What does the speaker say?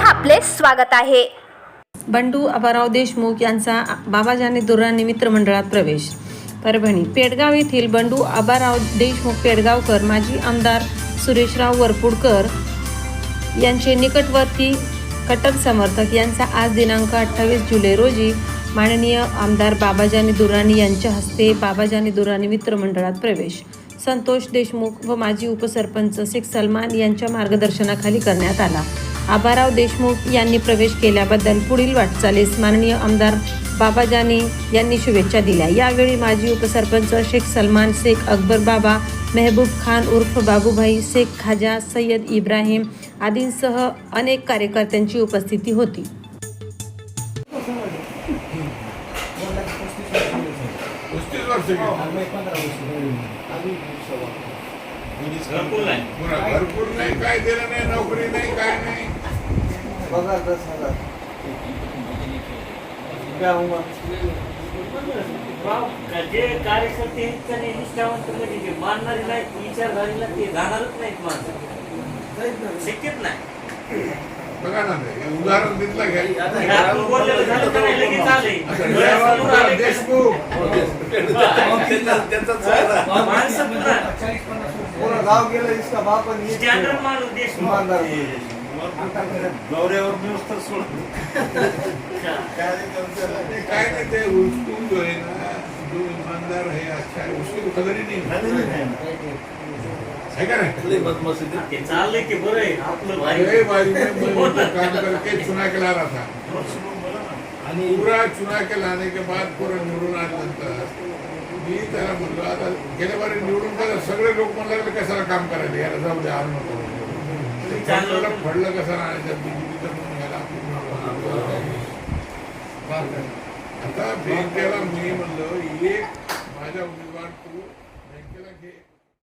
आपले स्वागत आहे. बंडू आबाराव देशमुख यांचा बाबाजानी दुर्राणी मित्रमंडळात प्रवेश. परभणी पेडगाव येथील बंडू आबाराव देशमुख पेडगावकर माजी आमदार सुरेशराव वरपुडकर यांचे निकटवर्ती कट्टर समर्थक यांचा आज दिनांक अठ्ठावीस जुलै रोजी माननीय आमदार बाबाजानी दुराणी यांच्या हस्ते बाबाजानी दुराणी मित्रमंडळात प्रवेश. संतोष देशमुख व माजी उपसरपंच शेख सलमान यांच्या मार्गदर्शनाखाली करण्यात आला. आबाराव देशमुख यांनी प्रवेश केल्याबद्दल पुढील वाटचालीस माननीय आमदार बाबाजानी यांनी शुभेच्छा दिल्या. यावेळी माजी उपसरपंच शेख सलमान शेख अकबर बाबा मेहबूब खान उर्फ बाबूभाई शेख खाजा सय्यद इब्राहिम आदींसह अनेक कार्यकर्त्यांची उपस्थिती होती. पस्तीस वर्ष गेली. घरकुल नाही पुन्हा भरपूर नाही काय दिलं नाही नोकरी नाही काय नाही पगार दस हजार क्या जे कार्यकर्ते आहेत का नाही निष्ठावंत म्हणजे जे मानणारे नाहीत विचारधारीला ते जाणारच नाहीत माणसं शक्यच नाही बघा ना उदाहरण दिसलं घ्या हे आपण बोललेलं झालं का नाही लगेच आले जयवंतराव डोळ्यासमोर देशमुख गाव गेलं इसका बाप इमानदार दौऱ्यावर न्यूज तर सोड. ते काय नाही ते उचकून जो आहे ना जो ईमानदार है अच्छा है उसकी कदर ही नहीं. है का नहीं ते चाललंय की बरं आहे आपलं अरे भाई मैं काम करके चुना के ला रहा था पूरा चुना के लाने के बाद पूरा निवडून आल्यानंतर मी त्याला म्हणलो आता गेल्या बारी निवडून गेलं सगळे लोक म्हणलं लागले कशाला काम करायला याला जाऊ द्या आणू नको ते चांगलं फडलं कसं आणायचं बीजेपीचं म्हणून घ्यायला आता बँकेला मी म्हणलं एक माझ्या उमेदवार तू